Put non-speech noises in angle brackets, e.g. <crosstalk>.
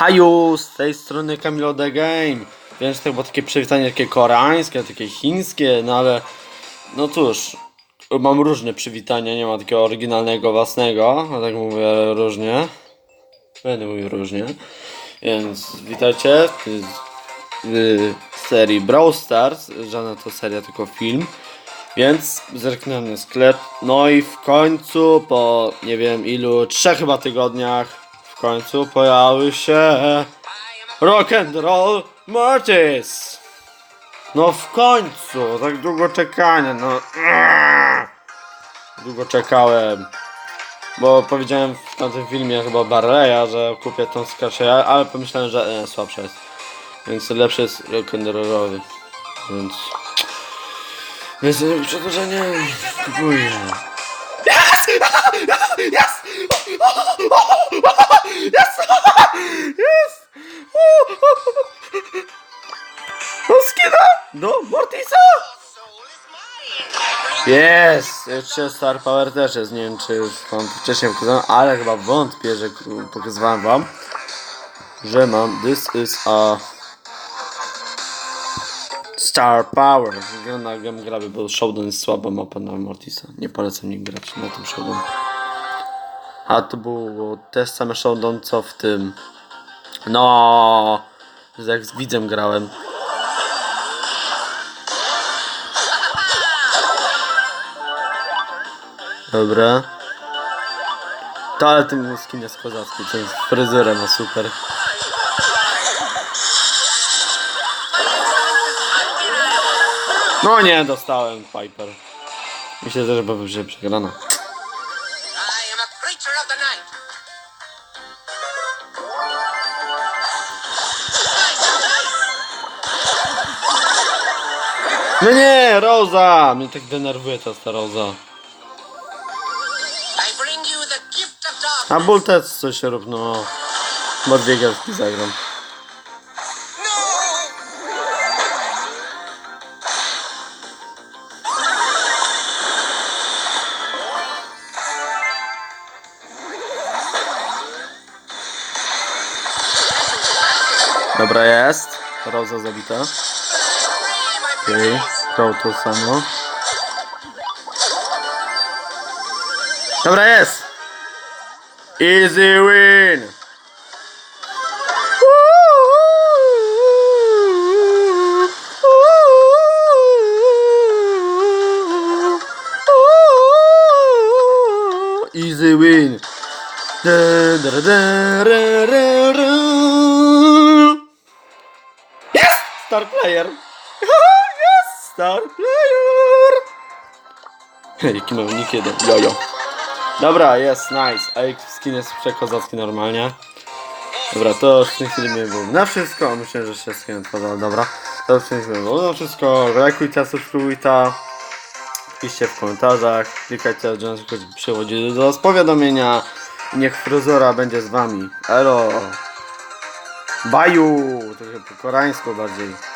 Haju, z tej strony Camilo The Game. Wiem, że to było takie przywitanie takie koreańskie, takie chińskie, no ale no cóż, mam różne przywitania, nie ma takiego oryginalnego własnego, a tak mówię różnie. Będę mówił różnie. Więc witajcie w, w serii Brawl Stars. Żadna to seria, tylko film. Więc zerknę na sklep. No i w końcu, po nie wiem ilu, trzech chyba tygodniach, w końcu pojawił się Rock and Roll Mortis. No w końcu, tak długo czekania, no. Długo czekałem. Bo powiedziałem w tamtym filmie chyba Barleya, że kupię tą skaszę, ale pomyślałem, że e, słabsza jest. Więc lepszy jest rock'n'rollowy. Więc... Więc przedłużenie kupuję. Yes! Yes! Yes! Yes! Skina! No, Mortisa! Jest! Jeszcze Star Power też jest, nie wiem czy już wam wcześniej pokazałem, ale chyba wątpię, że pokazywałem wam, że mam This is a Star Power. Wygląda jak graby, bo Showdown jest słaba mapa na Mortisa. Nie polecam nim grać na tym Showdown. A to było też same Showdown co w tym. No, jak z widzem grałem. Dobra. To ale ten skin jest kozacki, z fryzurem ma super. No nie, dostałem Piper. Myślę, że że przegrana. No nie, Roza! Mnie tak denerwuje ta ta Roza. A Bull też coś no. Bo dwie gwiazdki zagram. Dobra jest. Roza zabita. Okej, okay. Crow to samo. Dobra jest! Easy win! Easy win! Da, da, da, da, da, da. Star player! <laughs> yes! Star player! Jaki mam nick jeden, jojo. Dobra, jest, nice. A jak skin jest przekozacki normalnie. Dobra, to już w tym filmie było na wszystko. Myślę, że się skin odpowiadał, dobra. To już w tym filmie było na wszystko. Lajkujcie, subskrybujcie. Piszcie w komentarzach. Klikajcie, że przychodzi do was powiadomienia. Niech fryzura będzie z wami. Elo. Baju! To po koreańsku bardziej.